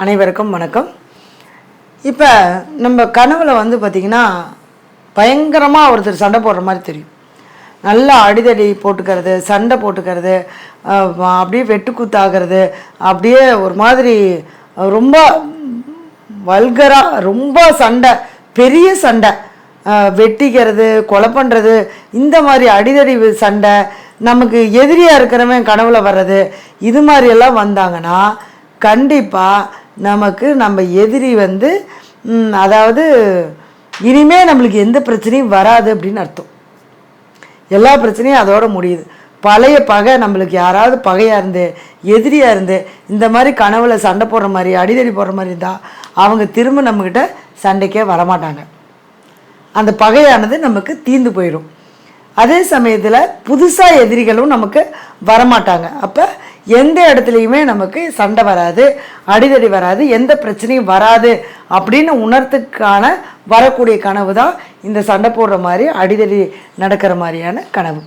அனைவருக்கும் வணக்கம். இப்போ நம்ம கனவில் வந்து பார்த்திங்கன்னா பயங்கரமாக ஒருத்தர் சண்டை போடுற மாதிரி தெரியும். நல்லா அடிதடி போட்டுக்கிறது சண்டை போட்டுக்கிறது அப்படியே வெட்டுக்குத்தாகிறது அப்படியே ஒரு மாதிரி ரொம்ப வல்கராக ரொம்ப சண்டை பெரிய சண்டை. வெட்டிக்கிறது கொலை பண்ணுறது இந்த மாதிரி அடிதடி சண்டை நமக்கு எதிரியாக இருக்கிறவன் கனவில் வர்றது இது மாதிரியெல்லாம் வந்தாங்கன்னா கண்டிப்பாக நமக்கு நம்ம எதிரி வந்து அதாவது இனிமே நம்மளுக்கு எந்த பிரச்சனையும் வராது அப்படின்னு அர்த்தம். எல்லா பிரச்சனையும் அதோட முடியுது. பழைய பகை நம்மளுக்கு யாராவது பகையாக இருந்து எதிரியாக இருந்து இந்த மாதிரி கனவுல சண்டை போடுற மாதிரி அடிதடி போடுற மாதிரி இருந்தால் அவங்க திரும்ப நம்மக்கிட்ட சண்டைக்கே வரமாட்டாங்க. அந்த பகையானது நமக்கு தீர்ந்து போயிடும் அதே சமயத்தில் புதுசாக எதிரிகளும் நமக்கு வரமாட்டாங்க. அப்போ எந்த இடத்துலையுமே நமக்கு சண்டை வராது அடிதடி வராது எந்த பிரச்சனையும் வராது அப்படின்னு உணர்த்துக்கான வரக்கூடிய கனவு தான் இந்த சண்டை போடுற மாதிரி அடிதடி நடக்கிற மாதிரியான கனவு.